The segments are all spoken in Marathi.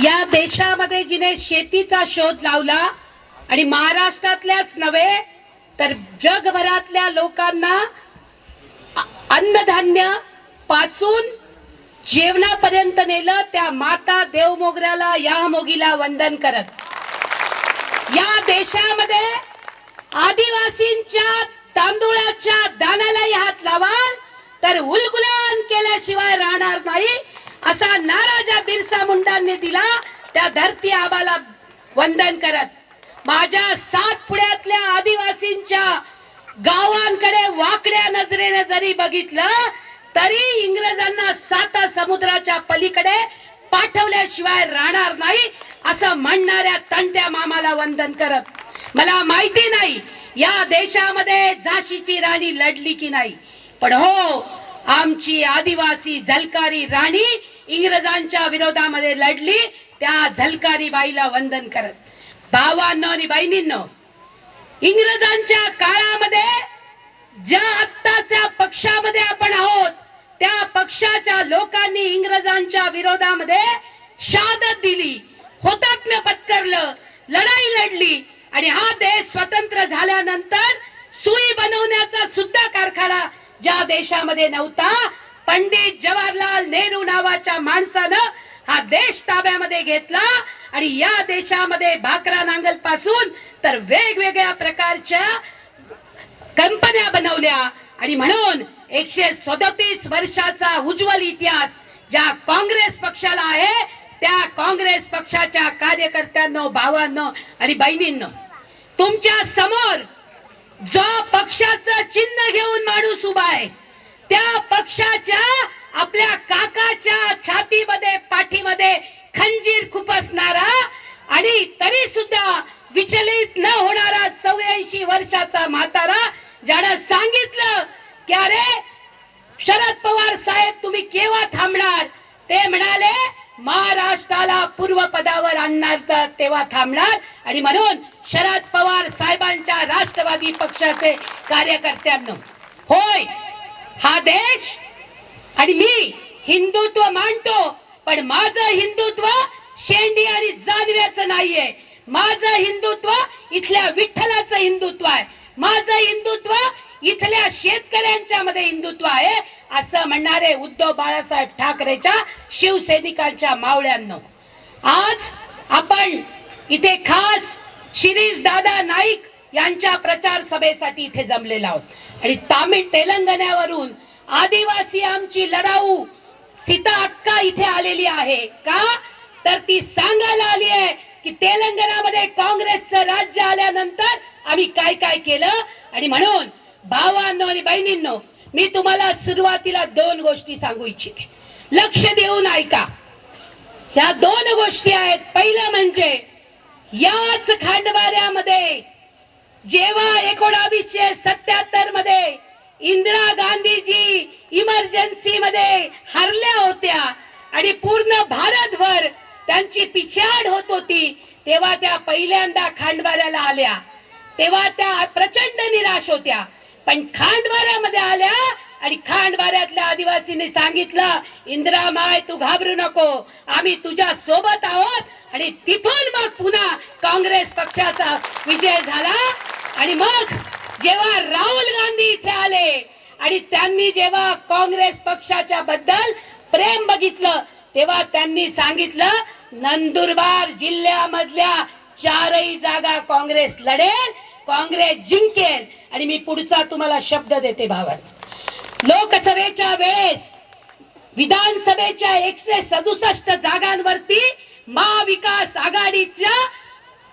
या देशामध्ये जिने शेतीचा शोध लावला आणि महाराष्ट्रातल्याच नव्हे तर जगभरातल्या लोकांना अन्नधान्यपासून जेवणापर्यंत नेलं त्या माता देवमोगऱ्याला या मोगीला वंदन करत. या देशामध्ये आदिवासींच्या तांदुळाच्या दानालाही हात लावाल तर उलगुलान केल्याशिवाय राहणार नाही. असा नारा ज्या बिरसा मुंडांनी दिला त्या धरती आबाला वंदन करत. माझ्या सात पुण्यातल्या आदिवासींच्या गावांकडे वाकड्या नजरेने जरी बघितलं तरी इंग्रजांना सात समुद्राच्या पलीकडे पाठवल्याशिवाय राहणार नाही असं म्हणणाऱ्या तंट्या मामाला वंदन करत. मला माहिती नाही या देशामध्ये झाशीची राणी लढली की नाही. पण हो आमची आदिवासी झलकारी राणी इंग्रजांच्या विरोधामध्ये लढली त्या झलकारी बाईला वंदन करत. भावांनो आणि बहिणींनो इंग्रजांच्या काळामध्ये ज्या आत्ताच्या पक्षामध्ये आपण आहोत त्या पक्षाच्या लोकांनी इंग्रजांच्या विरोधामध्ये शादत दिली होतात्म्य पत्करलं लढाई लढली आणि हा देश स्वतंत्र झाल्यानंतर सुई बनवण्याचा सुद्धा कारखाना ज्या देशामध्ये नव्हता पंडित जवाहरलाल नेहरू नावाच्या माणसानं हा देश ताब्यामध्ये घेतला आणि या देशामध्ये भाकरा नांगलपासून तर वेगवेगळ्या प्रकारच्या कंपन्या बनवल्या. आणि म्हणून एकशे सदतीस वर्षाचा उज्ज्वल इतिहास ज्या काँग्रेस पक्षाला आहे त्या काँग्रेस पक्षाच्या कार्यकर्त्यांनो भावांनो आणि बहिणींनो तुमच्यासमोर जो पक्षाचं चिन्ह घेऊन माणूस उभा आहे त्या पक्षाच्या आपल्या काकाच्या छातीमध्ये पाठीमध्ये खंजीर खुपसणारा आणि तरी सुद्धा विचलित न होणारा चौऱ्याऐंशी वर्षाचा म्हातारा ज्यानं सांगितलं की अरे शरद पवार साहेब तुम्ही केव्हा थांबणार? ते म्हणाले महाराष्ट्राला पूर्व पदावर आणणार तर तेव्हा थांबणार. आणि म्हणून शरद पवार साहेबांच्या राष्ट्रवादी पक्षाचे कार्यकर्त्यांना होय हा देश आणि मी हिंदुत्व मानतो पण माझं हिंदुत्व शेंडी आणि जानव्याचं नाहीये. माझं हिंदुत्व इथल्या विठ्ठलाचं हिंदुत्व आहे. माझं हिंदुत्व इथल्या शेतकऱ्यांच्या मध्ये हिंदुत्व आहे असं म्हणणारे उद्धव बाळासाहेब ठाकरेच्या शिवसैनिकांच्या मावळ्यांनो. आज आपण इथे खास शिरीष दादा नाईक यांच्या प्रचार सभेसाठी इथे जमलेला आहोत. आणि तामिळ तेलंगणावरून आदिवासी आमची लढाऊ सीता अक्का इथे आलेली आहे. का? तर ती सांगायला आली आहे की तेलंगणामध्ये काँग्रेसचं राज्य आल्यानंतर आम्ही काय काय केलं? आणि म्हणून भावांनो आणि बहिणींनो मी तुम्हाला सुरुवातीला दोन गोष्टी सांगू इच्छिते. लक्ष देऊन ऐका. ह्या दोन गोष्टी आहेत. पहिलं म्हणजे याच खांडवाऱ्यामध्ये जेव्हा एकोणावीसशे सत्याहत्तरमध्ये इंदिरा गांधीजी इमर्जन्सी मध्ये हरल्या होत्या आणि पूर्ण भारतभर त्यांची पिछाड होत होती तेव्हा त्या पहिल्यांदा खांडवाऱ्याला आल्या. तेव्हा त्या प्रचंड निराश होत्या. पण खांडवाऱ्यामध्ये आल्या आणि खांडवाऱ्यातल्या आदिवासींनी सांगितलं इंदिरा माय तू घाबरू नको. आम्ही तुझ्या सोबत आहोत आणि तिथून मग पुन्हा काँग्रेस पक्षाचा विजय झाला आणि मग जेव्हा राहुल गांधी इथे आले आणि त्यांनी जेव्हा काँग्रेस पक्षाच्या बद्दल प्रेम बघितलं तेव्हा त्यांनी सांगितलं नंदुरबार जिल्ह्यामधल्या चारही जागा काँग्रेस लढेल काँग्रेस जिंकेल. आणि मी पुढचा तुम्हाला शब्द देते भावन. लोकसभेच्या वेळेस विधानसभेच्या एकशे सदुसष्ट जागांवरती महाविकास आघाडीच्या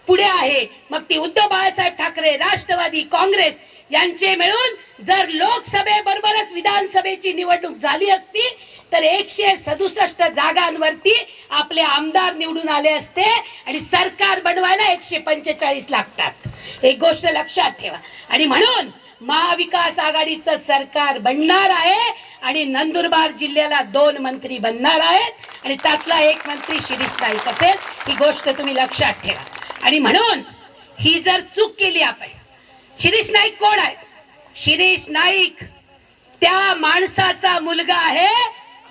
पुढे आहे. मग ती उद्धव बाळासाहेब ठाकरे राष्ट्रवादी काँग्रेस यांचे मिळून जर लोकसभेबरोबरच विधानसभेची निवडणूक झाली असती तर एकशे सदुसष्ट जागांवरती आपले आमदार निवडून आले असते आणि सरकार बनवायला एकशे पंचेचाळीस लागतात. एक गोष्ट लक्षात ठेवा. आणि म्हणून महाविकास आघाडीचं सरकार बनणार आहे आणि नंदुरबार जिल्ह्याला दोन मंत्री बनणार आहेत. आणि त्यातला एक मंत्री शिरीष नाईक असेल ही गोष्ट तुम्ही लक्षात ठेवा. आणि म्हणून ही जर चूक केली आपण शिरीष नाईक कोण आहे शिरीष नाईक त्या माणसाचा मुलगा आहे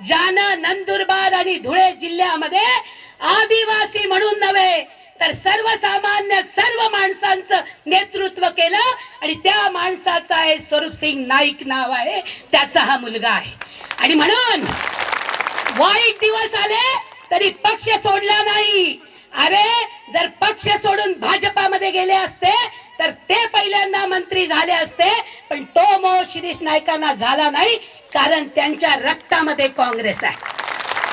ज्यानं नंदुरबार आणि धुळे जिल्ह्यामध्ये आदिवासी म्हणून नव्हे तर सर्वसामान्य सर्व माणसांचं नेतृत्व केलं आणि त्या माणसाचा आहे स्वरूप सिंग नाईक नाव आहे. त्याचा हा मुलगा आहे. आणि म्हणून वाईट दिवस आले तरी पक्ष सोडला नाही. अरे जर पक्ष सोडून भाजपामध्ये गेले असते तर ते पहिल्यांदा मंत्री झाले असते पण तो मोह शिरीष नायकांना झाला नाही कारण त्यांच्या रक्तामध्ये काँग्रेस आहे.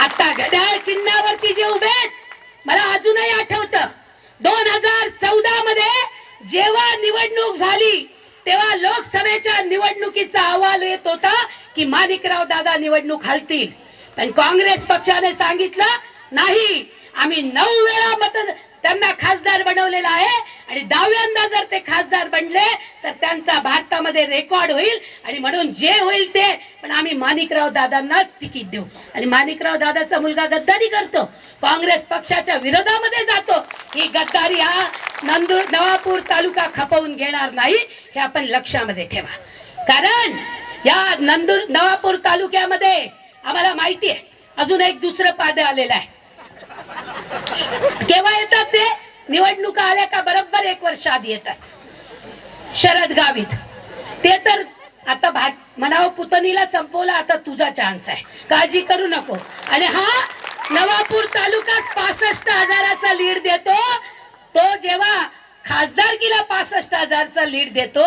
आता घड्याळ चिन्हावरती जे उभे आहेत, मला अजूनही आठवत दोन हजार चौदा मध्ये जेव्हा निवडणूक झाली तेव्हा लोकसभेच्या निवडणुकीचा अहवाल येत होता की माणिकराव दादा निवडणूक हलतील. पण काँग्रेस पक्षाने सांगितलं नाही आम्ही नऊ वेळा मत त्यांना खासदार बनवलेला आहे. आणि दहाव्यांदा जर ते खासदार बनले तर त्यांचा भारतामध्ये रेकॉर्ड होईल. आणि म्हणून जे होईल ते. पण आम्ही माणिकराव दादांनाच तिकीट देऊ. आणि माणिकराव दादाचा मुलगा गद्दारी करतो. काँग्रेस पक्षाच्या विरोधामध्ये जातो. ही गद्दारी हा नंदूर नवापूर तालुका खपवून घेणार नाही हे आपण लक्षामध्ये ठेवा. कारण या नंदूर नवापूर तालुक्यामध्ये आम्हाला माहिती आहे अजून एक दुसरं पाद आलेलं आहे. केव्हा येतात ते? निवडणुका आल्या का बरोबर एक वर्ष आधी येतात. शरद गावित. ते तर आता भाट म्हणावं पुतणीला संपवला आता तुझा चान्स आहे. काळजी करू नको. आणि हा नवापूर तालुक्यात पासष्ट हजाराचा लीड देतो. तो जेव्हा खासदारकीला पासष्ट हजारचा लीड देतो.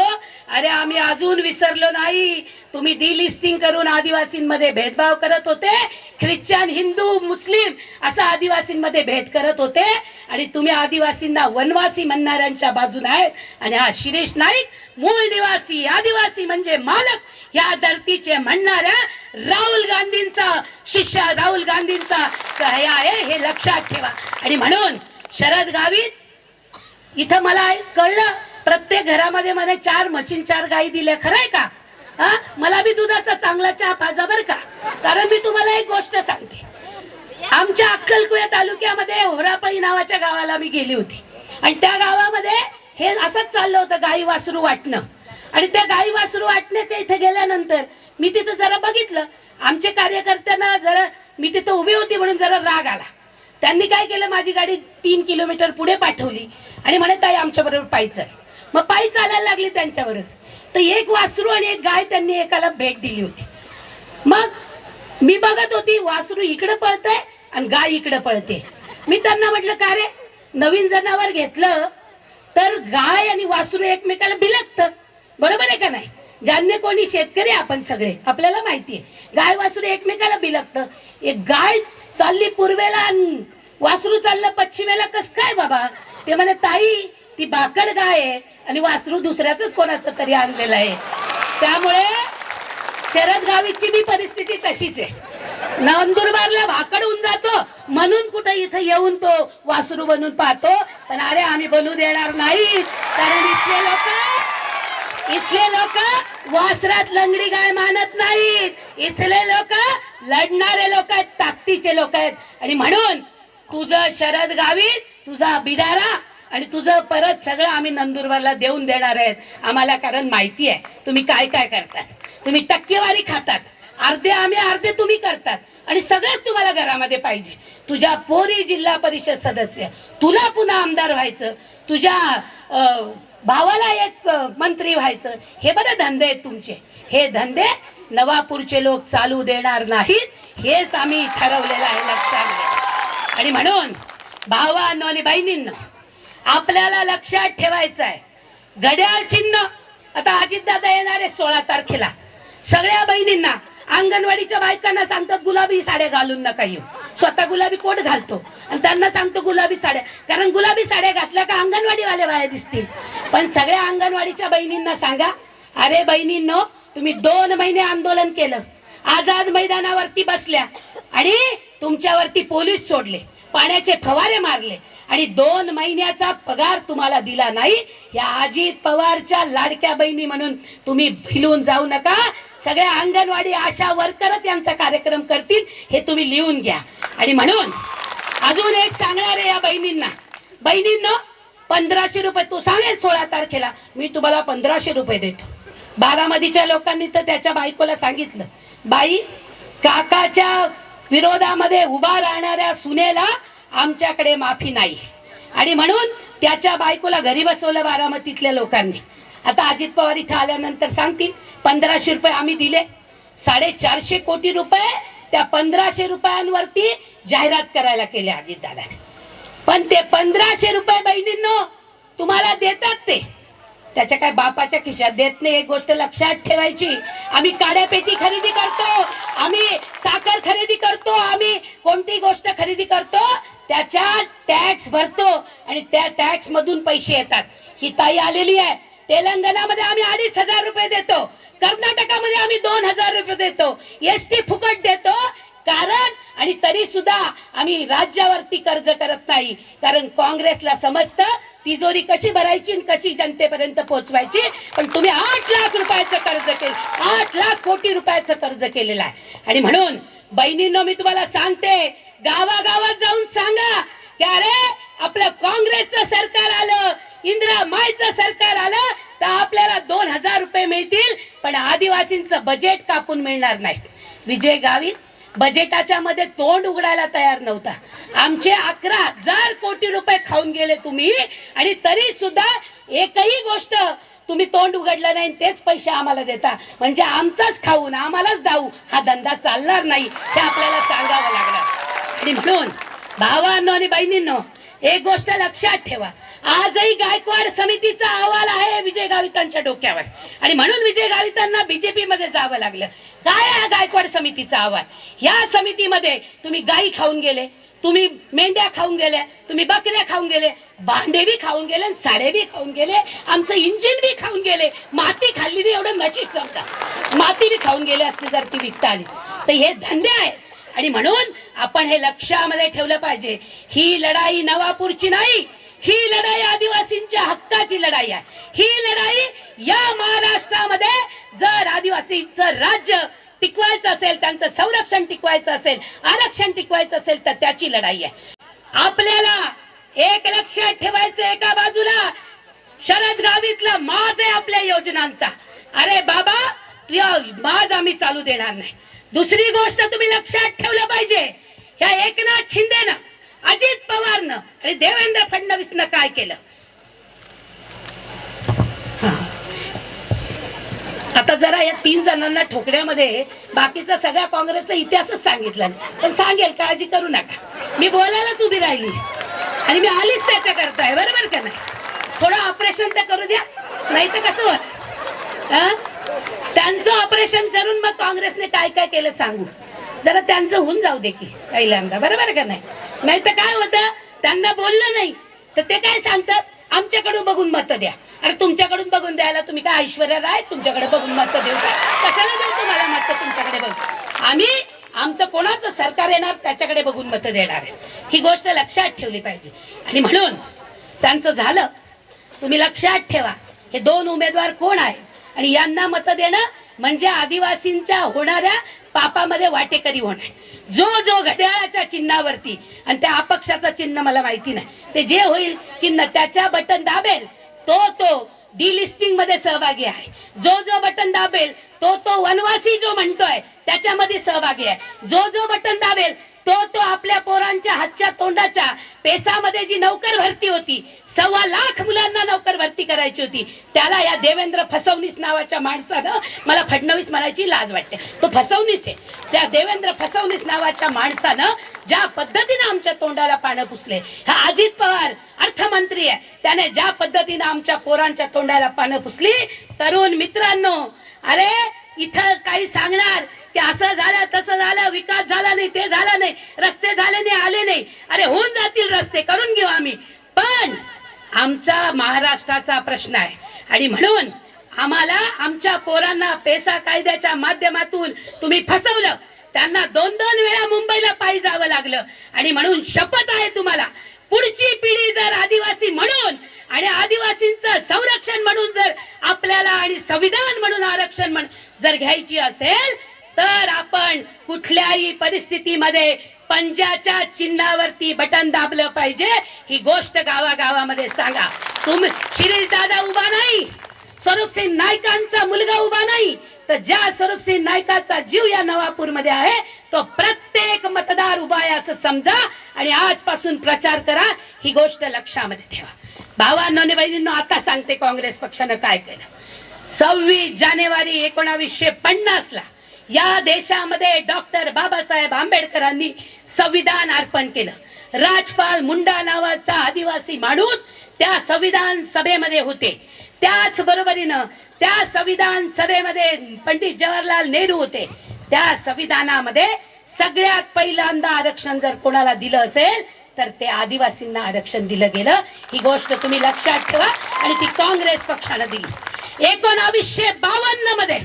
अरे आम्ही अजून विसरलो नाही. तुम्ही डिलिस्टिंग करून आदिवासींमध्ये भेदभाव करत होते. ख्रिश्चन हिंदू मुस्लिम असा आदिवासींमध्ये भेद करत होते. आणि तुम्ही आदिवासींना वनवासी म्हणणाऱ्यांच्या बाजून आहेत. आणि हा शिरीष नाईक मूळ निवासी आदिवासी म्हणजे मालक या धरतीचे म्हणणाऱ्या राहुल गांधींचा शिष्य राहुल गांधींचा हे आहे हे लक्षात ठेवा. आणि म्हणून शरद गावित इथं मला कळलं प्रत्येक घरामध्ये मला चार मशीन चार गायी दिल्या खरंय का? हा? मला बी दुधाचा चांगला चहा पाजा बर का? कारण मी तुम्हाला एक गोष्ट सांगते. आमच्या अक्कलकुया तालुक्यामध्ये होरापळी नावाच्या गावाला मी गेली होती. आणि त्या गावामध्ये हे असंच चाललं होतं गाई वासरू वाटणं. आणि त्या गाई वासरू वाटण्याच्या इथे गेल्यानंतर मी तिथं जरा बघितलं. आमच्या कार्यकर्त्यांना जरा मी तिथं उभी होती म्हणून जरा राग आला. त्यांनी काय केलं? माझी गाडी तीन किलोमीटर पुढे पाठवली. आणि म्हणे ताई आमच्या बरोबर पायी चाल. मग पायी चालायला लागली त्यांच्याबरोबर. तर एक वासरू आणि एक गाय त्यांनी एकाला भेट दिली होती. मग मी बघत होती वासरू इकडे पळतंय आणि गाय इकडे पळते. मी त्यांना म्हटलं का रे? नवीन जनावर घेतलं तर गाय आणि वासरू एकमेकाला बिलकत बरोबर आहे का नाही? ज्यांनी कोणी शेतकरी आपण सगळे. आपल्याला माहिती आहे. गाय वासरू एकमेकाला बिलकत एक गाय चालली पूर्वेला वासरू चाललं पश्चिमेला कस काय बाबा? ते म्हणे ताई ती बाकड गाय आहे आणि वासरू दुसऱ्याच कोणाचं तरी आणलेलं आहे. त्यामुळे शरद गावीची बी परिस्थिती तशीच आहे. नंदुरबारला भाकड होऊन जातो म्हणून कुठं इथं येऊन तो वासरू बनून पाहतो. पण अरे आम्ही बनू देणार नाही. कारण इथले लोक इथले लोक वासरात लंगडी गाय मानत नाहीत. इथले लोक लढणारे लोक आहेत ताकदीचे लोक आहेत. आणि म्हणून तुझं शरद गावी तुझा बिडारा आणि तुझं परत सगळं आम्ही नंदुरबारला देऊन देणार आहेत. आम्हाला कारण माहिती आहे तुम्ही काय काय करतात. तुम्ही टक्केवारी खातात. अर्धे आम्ही अर्धे तुम्ही करतात. आणि सगळंच तुम्हाला घरामध्ये पाहिजे. तुझ्या पोरी जिल्हा परिषद सदस्य तुला पुन्हा आमदार व्हायचं. तुझ्या अं, भावाला एक मंत्री व्हायचं. हे बरं धंदे आहेत तुमचे. हे धंदे नवापूरचे लोक चालू देणार नाहीत हेच आम्ही ठरवलेलं आहे लक्षात घ्या. आणि म्हणून भावांनो आणि बहिणींना आपल्याला लक्षात ठेवायचं आहे. घड्याळ चिन्ह आता अजितदादा येणार आहे सोळा तारखेला. सगळ्या बहिणींना अंगणवाडीच्या बायकांना सांगतात गुलाबी साड्या घालून नका येऊ. स्वतः गुलाबी कोट घालतो. आणि त्यांना सांगतो गुलाबी साड्या. कारण गुलाबी साड्या घातल्या का अंगणवाडीवाले बाया दिसतील. पण सगळ्या अंगणवाडीच्या बहिणींना सांगा अरे बहिणींनो तुम्ही दोन महिने आंदोलन केलं. आझाद मैदानावरती बसल्या आणि तुमच्यावरती पोलीस सोडले. पाण्याचे फवारे मारले. आणि दोन महिन्याचा पगार तुम्हाला दिला नाही या अजित पवारच्या लाडक्या बहिणी म्हणून तुम्ही भिलून जाऊ नका. सगळ्या अंगणवाडी आशा वर्करच यांचा कार्यक्रम करतील हे तुम्ही लिहून घ्या. आणि म्हणून अजून एक सांगणार आहे या बहिणींना. बहिणींना पंधराशे रुपये तू सांगेल सोळा तारखेला मी तुम्हाला पंधराशे रुपये देतो. बारामतीच्या लोकांनी तर त्याच्या बायकोला सांगितलं बाई काकाच्या विरोधामध्ये उभा राहणाऱ्या सुनेला आमच्याकडे माफी नाही. आणि म्हणून त्याच्या बायकोला घरी बसवलं बारामतीतल्या लोकांनी. आता अजित पवार इथं आल्यानंतर सांगतील पंधराशे रुपये आम्ही दिले. साडेचारशे कोटी रुपये त्या पंधराशे रुपयांवरती जाहिरात करायला केले अजितदादाने. पण ते पंधराशे रुपये बहिणींनो तुम्हाला देतात ते. त्याच्या काय बापाच्या खिशात देत नाही एक गोष्ट लक्षात ठेवायची. आम्ही काड्यापेटी खरेदी करतो आम्ही साखर खरेदी करतो आम्ही कोणती गोष्ट खरेदी करतो त्याच्या टॅक्स भरतो आणि त्या टॅक्स मधून पैसे येतात. ही ताई आलेली आहे. तेलंगणामध्ये आम्ही अडीच हजार रुपये देतो. कर्नाटकामध्ये आम्ही दोन हजार रुपये देतो. एस टी फुकट देतो. कारण आणि तरी सुद्धा आम्ही राज्यावरती कर्ज करत नाही. कारण काँग्रेसला समजतं तिजोरी कशी भरायची आणि कशी जनतेपर्यंत पोहोचवायची. पण तुम्ही आठ लाख रुपयाचं कर्ज केलं आठ लाख कोटी रुपयाचं कर्ज केलेलं आहे. आणि म्हणून बहिणींनो मी तुम्हाला सांगते गावागावात जाऊन सांगा की अरे आपलं काँग्रेसचं सरकार आलं इंदिरा मायचं सरकार आलं तर आपल्याला दोन हजार रुपये मिळतील पण आदिवासींचं बजेट कापून मिळणार नाही. विजय गावित बजेटाच्या मध्ये तोंड उघडायला तयार नव्हता. आमचे अकरा हजार कोटी रुपये खाऊन गेले तुम्ही आणि तरी सुद्धा एकही गोष्ट तुम्ही तोंड उघडलं नाही आणि तेच पैसे आम्हाला देता. म्हणजे आमचाच खाऊन आम्हालाच दाऊ हा धंदा चालणार नाही हे आपल्याला सांगावं लागणार. आणि म्हणून भावांनो आणि बहिणींनो एक गोष्ट लक्षात ठेवा. आजही गायकवाड समितीचा अहवाल आहे विजय गावितांच्या डोक्यावर. आणि म्हणून विजय गावितांना बीजेपी मध्ये जावं लागलं. काय आहे हा गायकवाड समितीचा अहवाल? या समितीमध्ये तुम्ही गायी खाऊन गेले तुम्ही मेंढ्या खाऊन गेल्या तुम्ही बकऱ्या खाऊन गेले भांडे बी खाऊन गेले आणि साडे बी खाऊन गेले आमचं इंजिन बी खाऊन गेले. माती खाल्ली एवढं नशीब समजा माती बी खाऊन गेले असते जर ती विकता आली. तर हे धंदे आहेत. आणि म्हणून आपण हे लक्षामध्ये ठेवलं पाहिजे. ही लढाई नवापूरची नाही ही लढाई आदिवासींच्या हक्काची लढाई आहे. ही लढाई या महाराष्ट्रामध्ये जर आदिवासींचं राज्य टिकवायचं असेल त्यांचं संरक्षण टिकवायचं असेल आरक्षण टिकवायचं असेल तर त्याची लढाई आहे. आपल्याला एक लक्षात ठेवायचं एका बाजूला? शरद गावीतला माज आहे आपल्या योजनांचा. अरे बाबा माज आम्ही चालू देणार नाही. दुसरी गोष्ट तुम्ही लक्षात ठेवलं पाहिजे. ह्या एकनाथ शिंदेनं अजित पवारनं आणि देवेंद्र फडणवीसनं काय केलं? आता जरा या तीन जणांना ठोकण्यामध्ये बाकीचा सगळ्या काँग्रेसचा इतिहासच सांगितला नाही. पण सांगेल काळजी करू नका. मी बोलायलाच उभी राहिली. आणि मी आलीच त्याच्या करताय बरोबर का नाही? थोडं ऑपरेशन तर करू द्या. नाही तर कसं होत त्यांचं ऑपरेशन करून मग काँग्रेसने काय काय केलं सांगू. जरा त्यांचं होऊन जाऊ दे की पहिल्यांदा. बरोबर का नाही? नाही तर काय होतं? त्यांना बोललं नाही. तर ते काय सांगतात? आमच्याकडून बघून मत द्या. अरे तुमच्याकडून बघून द्यायला तुम्ही काय ऐश्वर्या राय? तुमच्याकडे बघून मत देऊ का? कशाला देऊ तुम्हाला मत? तुमच्याकडे बघून. आम्ही आमचं कोणाचं सरकार येणार त्याच्याकडे बघून मत देणार ही गोष्ट लक्षात ठेवली पाहिजे. आणि म्हणून त्यांचं झालं. तुम्ही लक्षात ठेवा. हे दोन उमेदवार कोण आहेत? आणि यांना मत देणं म्हणजे आदिवासींच्या होणाऱ्या पापामध्ये वाटेकरी होणार? जो जो घड्याळाच्या चिन्हावरती आणि त्या अपक्षाचं चिन्ह मला माहिती नाही. ते जे होईल चिन्ह त्याच्या बटन दाबेल तो तो डिलिस्टिंगमध्ये सहभागी आहे. जो जो बटन दाबेल तो तो वनवासी जो म्हणतोय त्याच्यामध्ये सहभागी आहे. जो जो बटन दाबेल तो तो आपल्या पोरांच्या हातच्या तोंडाच्या पेसामध्ये जी नौकर भरती होती सव्वा लाख मुलांना नौकर भरती करायची होती त्याला या देवेंद्र फसवणीस नावाच्या माणसानं मला फडणवीस म्हणायची लाज वाटते. तो फसवणीस आहे. त्या देवेंद्र फसवणीस नावाच्या माणसानं ज्या पद्धतीनं आमच्या तोंडाला पानं पुसले हा अजित पवार अर्थमंत्री आहे. त्याने ज्या पद्धतीनं आमच्या पोरांच्या तोंडाला पानं पुसली तरुण मित्रांनो अरे इथं काही सांगणार की असं झालं तसं झालं विकास झाला नाही ते झालं नाही रस्ते झाले नाही आले नाही. अरे होऊन जातील रस्ते करून घेऊ आम्ही. पण आमचा महाराष्ट्राचा प्रश्न आहे. आणि म्हणून आम्हाला आमच्या पोरांना पेसा कायद्याच्या माध्यमातून तुम्ही फसवलं. त्यांना दोन दोन वेळा मुंबईला पायी जावं लागलं. आणि म्हणून शपथ आहे तुम्हाला. पुढची पिढी जर आदिवासी म्हणून आणि आदिवासींचं संरक्षण म्हणून जर आपल्याला आणि संविधान म्हणून आरक्षण म्हणून जर घ्यायची असेल तर आपण कुठल्याही परिस्थितीमध्ये पंजाच्या चिन्हावरती बटन दाबलं पाहिजे. ही गोष्ट गावागावामध्ये सांगा. तुम्ही शिरीष दादा उभा नाही. स्वरूप सिंग नायकांचा मुलगा उभा नाही. तर ज्या स्वरूप सिंग नायकाचा जीव या नवापूरमध्ये आहे तो प्रत्येक मतदार उभा आहे असं समजा. आणि आजपासून प्रचार करा. ही गोष्ट लक्षामध्ये ठेवा. भावांनो आणि बहिणींनो आता सांगते काँग्रेस पक्षानं काय केलं. सव्वीस जानेवारी एकोणावीसशे पन्नास ला या देशामध्ये डॉक्टर बाबासाहेब आंबेडकरांनी संविधान अर्पण केलं. राजपाल मुंडा नावाचा आदिवासी माणूस त्या संविधान सभेमध्ये होते. त्याच बरोबरीनं त्या संविधान सभेमध्ये पंडित जवाहरलाल नेहरू होते. त्या संविधानामध्ये सगळ्यात पहिल्यांदा आरक्षण जर कोणाला दिलं असेल तर ते आदिवासींना आरक्षण दिलं गेलं. ही गोष्ट तुम्ही लक्षात ठेवा आणि ती काँग्रेस पक्षानं दिली. एकोणावीसशे बावन्नमध्ये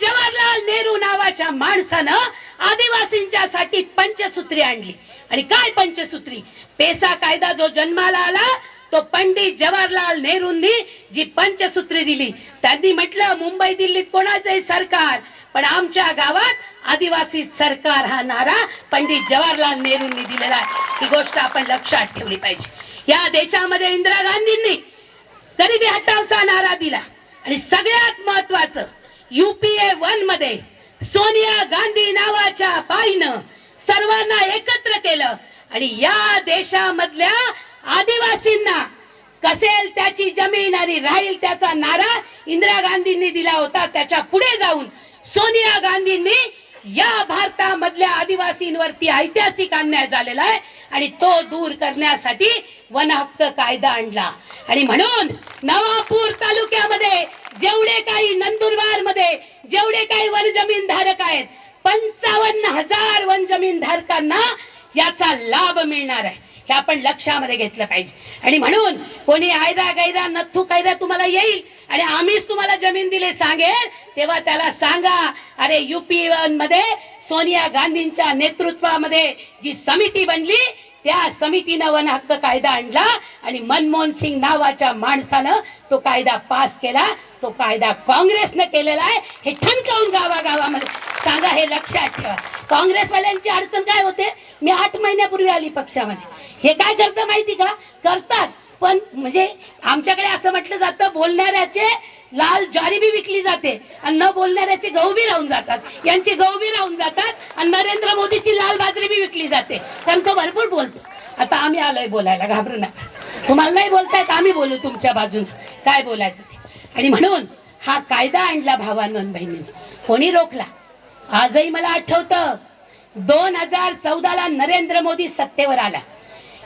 जवाहरलाल नेहरू नावाच्या माणसानं आदिवासींच्या साठी पंचसूत्री आणली. आणि काय पंचसूत्री? पेसा कायदा जो जन्माला आला तो पंडित जवाहरलाल नेहरूंनी जी पंचसूत्री दिली. त्यांनी म्हटलं मुंबई दिल्लीत कोणाचंही सरकार पण आमच्या गावात आदिवासी सरकार हा नारा पंडित जवाहरलाल नेहरूंनी दिलेला आहे. ही गोष्ट आपण लक्षात ठेवली पाहिजे. या देशामध्ये इंदिरा गांधींनी गरिबी हटावचा नारा दिला. आणि सगळ्यात महत्वाचं युपीए वनमध्ये सोनिया गांधी नावाच्या बाईनं सर्वांना एकत्र केलं. आणि या देशामधल्या आदिवासींना कसेल त्याची जमीन आणि राहील त्याचा नारा इंदिरा गांधींनी दिला होता त्याच्या पुढे जाऊन सोनिया गांधींनी या भारतामधल्या आदिवासींवरती ऐतिहासिक अन्याय झालेला आहे आणि तो दूर करण्यासाठी वन हक्क कायदा आणला. आणि म्हणून नवापूर तालुक्यामध्ये जेवढे काही नंदुरबारमध्ये जेवढे काही वन जमीन धारक आहेत पंचावन्न हजार वन जमीन धारकांना याचा लाभ मिळणार आहे. हे आपण लक्षामध्ये घेतलं पाहिजे. आणि म्हणून कोणी आयदा गैरा नथू कायदा तुम्हाला येईल आणि आम्हीच तुम्हाला जमीन दिले सांगेल तेव्हा त्याला सांगा अरे युपी मध्ये सोनिया गांधींच्या नेतृत्वामध्ये जी समिती बनली त्या समितीनं वन हक्क कायदा आणला आणि मनमोहन सिंग नावाच्या माणसानं तो कायदा पास केला तो कायदा काँग्रेसनं केलेला आहे हे ठणकावून गावागावामध्ये. सांगा हे लक्षात ठेवा. काँग्रेसवाल्यांची अडचण काय होते? मी आठ महिन्यापूर्वी आली पक्षामध्ये. हे काय करतं माहिती का? करतात. पण म्हणजे आमच्याकडे असं म्हटलं जातं बोलणाऱ्याचे लाल ज्वारी बी विकली जाते आणि न बोलणाऱ्याचे गहू बी राहून जातात. यांची गहू बी राहून जातात आणि नरेंद्र मोदीची लाल बाजरी बी विकली जाते. कारण तो भरपूर बोलतो. आता आम्ही आलोय बोलायला घाबरू नका. तुम्हाला नाही बोलतायत आम्ही बोलू तुमच्या बाजूने. काय बोलायचं ते? आणि म्हणून हा कायदा आणला भावानंद बहिणीने. कोणी रोखला? आजही मला आठवतं दोन हजार चौदा ला नरेंद्र मोदी सत्तेवर आला.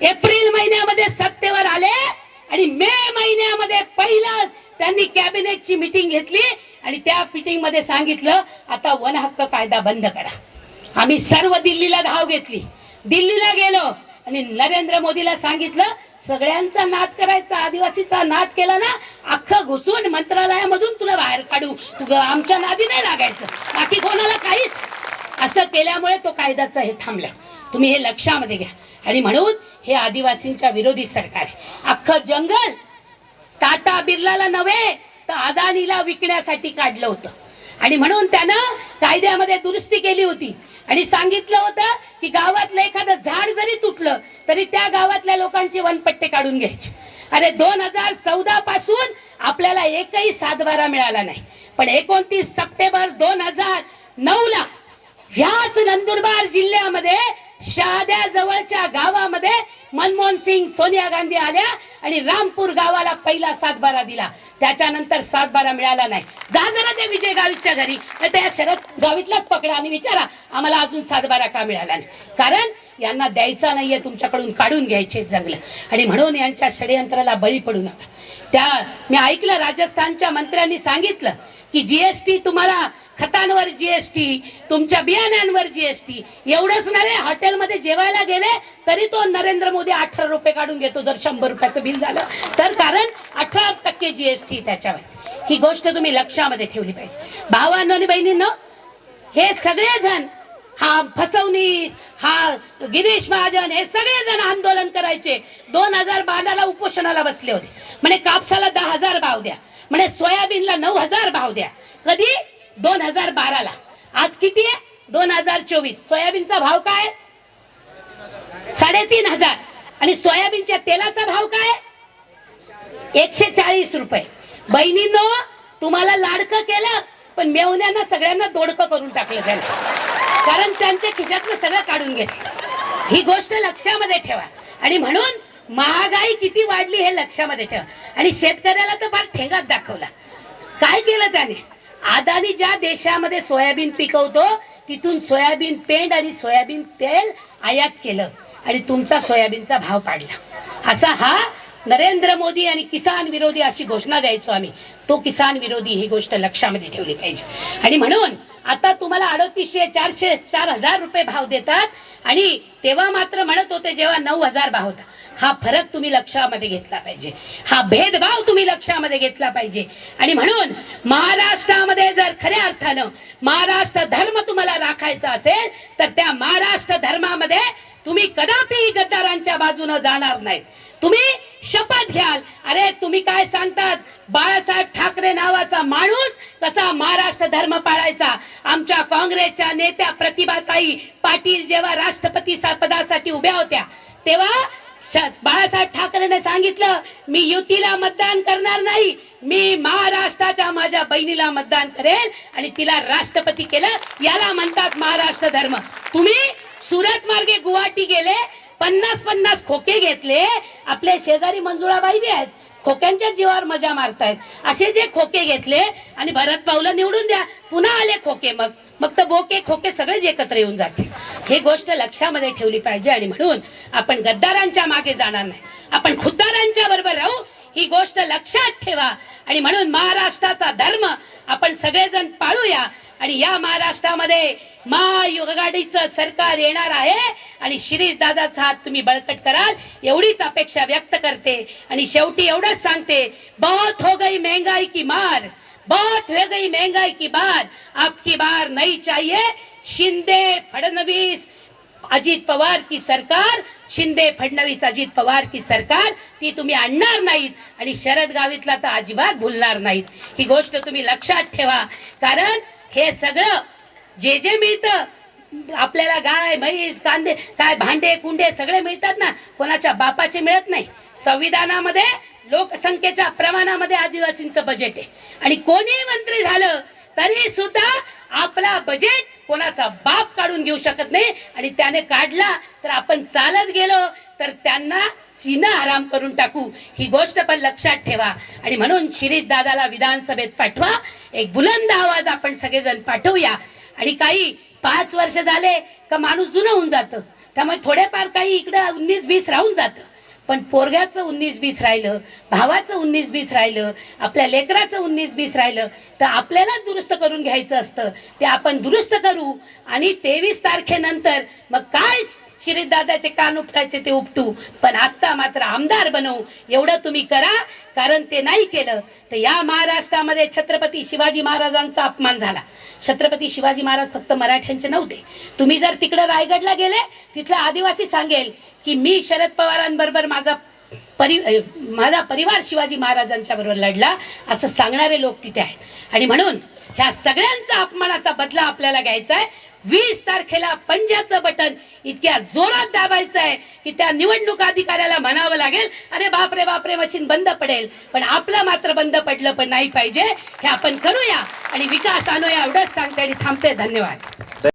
एप्रिल महिन्यामध्ये सत्तेवर आले आणि मे महिन्यामध्ये पहिलं त्यांनी कॅबिनेटची मिटिंग घेतली आणि त्या मिटिंगमध्ये सांगितलं आता वन हक्क कायदा बंद करा. आम्ही सर्व दिल्लीला धाव घेतली. दिल्लीला गेलो आणि नरेंद्र मोदीला सांगितलं सगळ्यांचा नाद करायचा आदिवासीचा नाद केला ना अख्खं घुसून मंत्रालयामधून तुला बाहेर काढू. तू आमच्या नादी नाही लागायचं. बाकी कोणाला काहीच. असं केल्यामुळे तो कायद्याचा हे थांबला. तुम्ही हे लक्षामध्ये घ्या. आणि म्हणून हे आदिवासींच्या विरोधी सरकार आहे. अख्खं जंगल टाटा बिर्लाला नव्हे तर अदानीला विकण्यासाठी काढलं होतं. आणि म्हणून त्यानं कायद्यामध्ये दुरुस्ती केली होती. आणि सांगितलं होतं की गावातलं एखादं झाड जरी तुटलं तरी त्या गावातल्या लोकांचे वनपट्टे काढून घ्यायचे. अरे दोन हजार चौदा पासून आपल्याला एकही सातबारा मिळाला नाही. पण एकोणतीस सप्टेंबर दोन हजार नऊ ला ह्याच नंदुरबार जिल्ह्यामध्ये शहाद्या जवळच्या गावामध्ये मनमोहन सिंग सोनिया गांधी आल्या आणि रामपूर गावाला पहिला सातबारा दिला. त्याच्यानंतर सातबारा मिळाला नाही. जा जरा त्या विजय गावितच्या घरी त्या शरद गावितलाच पकडा आणि विचारा आम्हाला अजून सातबारा का मिळाला नाही. कारण यांना द्यायचा नाहीये तुमच्याकडून काढून घ्यायचे जंगल. आणि म्हणून यांच्या षडयंत्राला बळी पडू नका. त्या मी ऐकलं राजस्थानच्या मंत्र्यांनी सांगितलं की जीएसटी तुम्हाला खतांवर जीएसटी तुमच्या बियाण्यांवर जीएसटी एवढंच नाही हॉटेलमध्ये जेवायला गेले तरी तो नरेंद्र मोदी अठरा रुपये काढून घेतो जर शंभर रुपयाचं बिल झालं. तर कारण अठरा टक्के जीएसटी त्याच्यावर. ही गोष्ट तुम्ही लक्षामध्ये ठेवली पाहिजे. भावांनो आणि बहिणींनो हे सगळेजण हा फसवणीस हा गिरीश महाजन हे सगळेजण आंदोलन करायचे. दोन हजार बाराला उपोषणाला बसले होते. म्हणे कापसाला दहा हजार भाव द्या. म्हणे सोयाबीनला नऊ हजार भाव द्या. कधी? दोन हजार बाराला. आज किती आहे? दोन हजार चोवीस. सोयाबीनचा भाव काय? साडेतीन हजार. आणि सोयाबीनच्या तेलाचा भाव काय? एकशे चाळीस रुपये. बहिणींनो तुम्हाला लाडकं केलं पण मेवण्यांना सगळ्यांना दोडकं करून टाकलं त्याने. कारण त्यांच्या खिशातलं सगळं काढून घेतलं. ही गोष्ट लक्षामध्ये ठेवा. आणि म्हणून महागाई किती वाढली हे लक्षामध्ये ठेवा. आणि शेतकऱ्याला तर फार ठेंगात दाखवला. काय केलं त्याने? अदानी ज्या देशामध्ये सोयाबीन पिकवतो तिथून सोयाबीन पेंड आणि सोयाबीन तेल आयात केलं आणि तुमचा सोयाबीनचा भाव पाडला. असा हा नरेंद्र मोदी आणि किसान विरोधी अशी घोषणा द्यायचो आम्ही. तो किसान विरोधी ही गोष्ट लक्षामध्ये ठेवली पाहिजे. आणि म्हणून आता तुम्हाला अडतीसशे चारशे चार हजार रुपये भाव देतात. आणि तेव्हा मात्र म्हणत होते जेव्हा नऊ हजार भाव होता. हा फरक तुम्ही लक्षामध्ये घेतला पाहिजे. हा भेदभाव तुम्ही लक्षामध्ये घेतला पाहिजे. आणि म्हणून महाराष्ट्रामध्ये जर खऱ्या अर्थानं महाराष्ट्र धर्म तुम्हाला राखायचा असेल तर त्या महाराष्ट्र धर्मामध्ये तुम्ही कदापि गद्दारांच्या बाजूने जाणार नाही तुम्ही शपथ घ्याल. अरे तुम्ही काय सांगतात? बाळासाहेब ठाकरे नावाचा माणूस कसा महाराष्ट्र धर्म पाळायचा? आमच्या काँग्रेसच्या नेत्या प्रतिभाताई पाटील जेव्हा राष्ट्रपती सा- पदासाठी उभ्या होत्या तेव्हा श- बाळासाहेब ठाकरेने सांगितलं मी युतीला मतदान करणार नाही. मी महाराष्ट्राच्या माझ्या बहिणीला मतदान करेल आणि तिला राष्ट्रपती केलं. याला म्हणतात महाराष्ट्र धर्म. तुम्ही सुरत मार्गे गुवाहाटी गेले पन्नास पन्नास खोके घेतले आपले शेजारी मंजुळाबाई बी आहेत खोक्यांच्या जीवावर मजा मारतायत. असे जे खोके घेतले आणि भरत भाऊला निवडून द्या पुन्हा आले खोके मग. मग तर बोके खोके सगळेच एकत्र येऊन जातील. हे गोष्ट लक्षामध्ये ठेवली पाहिजे आणि म्हणून आपण गद्दारांच्या मागे जाणार नाही. आपण खुद्दारांच्या बरोबर राहू ही गोष्ट लक्षात ठेवा. आणि म्हणून महाराष्ट्राचा धर्म आपण सगळेजण पाळूया. आणि या महाराष्ट्रामध्ये महायुगाडीचं सरकार येणार आहे. आणि शिरीष दादाचा हात तुम्ही बळकट कराल. एवढीच अपेक्षा व्यक्त करते. आणि शेवटी एवढंच सांगते बहुत हो गई महंगाई की मार बहुत हो गई महंगाई की बार आपकी बार नहीं चाहिए। शिंदे फडणवीस अजित पवार की सरकार शिंदे फडणवीस अजित पवार की सरकार ती तुम्ही आणणार नाहीत. आणि शरद गावितला तर अजिबात भुलणार नाहीत. ही गोष्ट तुम्ही लक्षात ठेवा. कारण हे सगळं जे जे मिळतं आपल्याला गाय म्हैस कांदे काय भांडे कुंडे सगळे मिळतात ना कोणाच्या बापाचे मिळत नाही. संविधानामध्ये लोकसंख्येच्या प्रमाणामध्ये आदिवासींचं बजेट आहे. आणि कोणी मंत्री झालं तरी सुद्धा आपला बजेट कोणाचा बाप काढून घेऊ शकत नाही. आणि त्याने काढला तर आपण चालत गेलो तर त्यांना चिन्ह आराम करून टाकू ही गोष्ट पण लक्षात ठेवा. आणि म्हणून शिरीष दादाला विधानसभेत पाठवा. एक बुलंद आवाज आपण सगळेजण पाठवूया. आणि काही पाच वर्ष झाले का माणूस जुनं होऊन जातं. त्यामुळे थोडेफार काही इकडं उन्नीस बीस राहून जातं. पण पोरग्याचं उन्नीस बीस राहिलं भावाचं उन्नीस बीस राहिलं आपल्या लेकराचं उन्नीस बीस राहिलं तर आपल्यालाच दुरुस्त करून घ्यायचं असतं. ते आपण दुरुस्त करू आणि तेवीस तारखेनंतर मग काय शिरीष दादाचे कान उपटायचे ते उपटू. पण आत्ता मात्र आमदार बनवू. एवढं तुम्ही करा कारण ते नाही केलं. तर या महाराष्ट्रामध्ये छत्रपती शिवाजी महाराजांचा अपमान झाला. छत्रपती शिवाजी महाराज फक्त मराठ्यांचे नव्हते. तुम्ही जर तिकडे रायगडला गेले तिथला आदिवासी सांगेल की मी शरद पवारांबरोबर माझा परि माझा परिवार शिवाजी महाराजांच्या बरोबर लढला असं सांगणारे लोक तिथे आहेत. आणि म्हणून ह्या सगळ्यांचा अपमानाचा बदला आपल्याला घ्यायचा आहे. वीस तारखेला पंजाचं बटन इतक्या जोरात दाबायचं आहे की त्या निवडणूक अधिकाऱ्याला म्हणावं लागेल अरे बापरे बापरे मशीन बंद पडेल. पण आपलं मात्र बंद पडलं पण नाही पाहिजे हे आपण करूया आणि विकास आणूया एवढंच सांगते आणि थांबते. धन्यवाद.